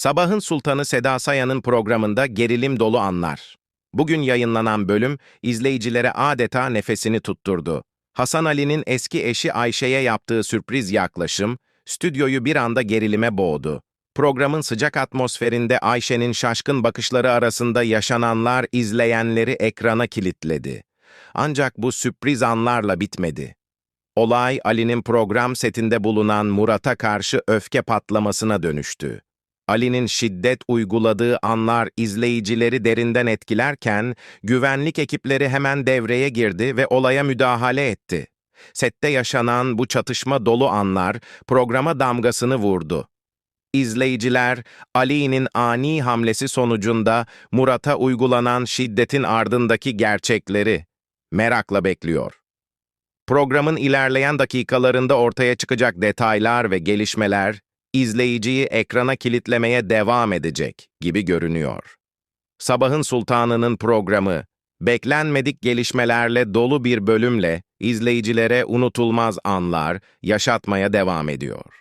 Sabahın Sultanı Seda Sayan'ın programında gerilim dolu anlar. Bugün yayınlanan bölüm izleyicilere adeta nefesini tutturdu. Hasan Ali'nin eski eşi Ayşe'ye yaptığı sürpriz yaklaşım, stüdyoyu bir anda gerilime boğdu. Programın sıcak atmosferinde Ayşe'nin şaşkın bakışları arasında yaşananlar izleyenleri ekrana kilitledi. Ancak bu sürpriz anlarla bitmedi. Olay Ali'nin program setinde bulunan Murat'a karşı öfke patlamasına dönüştü. Ali'nin şiddet uyguladığı anlar izleyicileri derinden etkilerken, güvenlik ekipleri hemen devreye girdi ve olaya müdahale etti. Sette yaşanan bu çatışma dolu anlar programa damgasını vurdu. İzleyiciler, Ali'nin ani hamlesi sonucunda Murat'a uygulanan şiddetin ardındaki gerçekleri merakla bekliyor. Programın ilerleyen dakikalarında ortaya çıkacak detaylar ve gelişmeler, izleyiciyi ekrana kilitlemeye devam edecek gibi görünüyor. Sabahın Sultanı'nın programı, beklenmedik gelişmelerle dolu bir bölümle izleyicilere unutulmaz anlar yaşatmaya devam ediyor.